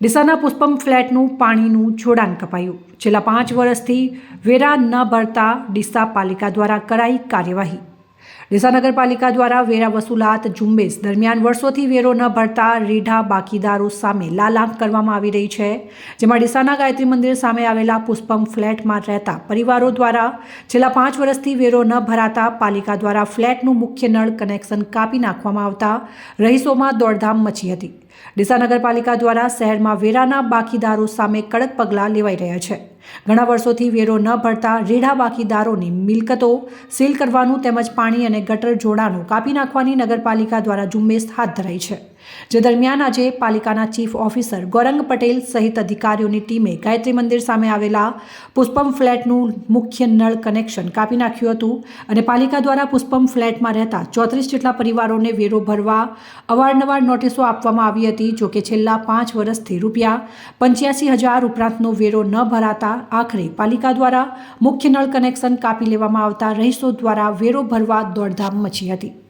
ડીસાના પુષ્પમ ફ્લેટનું પાણીનું જોડાણ કપાયું. છેલ્લા પાંચ વર્ષથી વેરા ન ભરતા ડીસા પાલિકા દ્વારા કરાઈ કાર્યવાહી. ડીસા નગરપાલિકા દ્વારા વેરા વસૂલાત ઝુંબેશ દરમિયાન વર્ષોથી વેરો ન ભરતા રીઢા બાકીદારો સામે લાલાંક કરવામાં આવી રહી છે, જેમાં ડીસાના ગાયત્રી મંદિર સામે આવેલા પુષ્પમ ફ્લેટમાં રહેતા પરિવારો દ્વારા છેલ્લા પાંચ વર્ષથી વેરો ન ભરાતા પાલિકા દ્વારા ફ્લેટનું મુખ્ય નળ કનેક્શન કાપી નાખવામાં આવતા રહીશોમાં દોડધામ મચી હતી. ડીસા નગરપાલિકા દ્વારા શહેરમાં વેરાના બાકીદારો સામે કડક પગલાં લેવાઈ રહ્યા છે. ઘણા વર્ષોથી વેરો ન ભરતા રેઢા બાકીદારોની મિલકતો સીલ કરવાનું તેમજ પાણી અને ગટર જોડાણો કાપી નાખવાની નગરપાલિકા દ્વારા ઝુંબેશ હાથ ધરાઈ છે. જે દરમિયાન આજે પાલિકાના ચીફ ઓફિસર ગૌરંગ પટેલ સહિત અધિકારીઓની ટીમે ગાયત્રી મંદિર સામે આવેલા પુષ્પમ ફ્લેટનું મુખ્ય નળ કનેક્શન કાપી નાખ્યું હતું અને પાલિકા દ્વારા પુષ્પમ ફ્લેટમાં રહેતા ચોત્રીસ જેટલા પરિવારોને વેરો ભરવા અવારનવાર નોટિસો આપવામાં આવી હતી જોકે છેલ્લા પાંચ વર્ષથી રૂપિયા પંચ્યાસી હજાર ઉપરાંતનો વેરો ન ભરાતા આખરે પાલિકા દ્વારા મુખ્ય નળ કનેક્શન કાપી લેવામાં આવતા રહીશો દ્વારા વેરો ભરવા દોડધામ મચી હતી.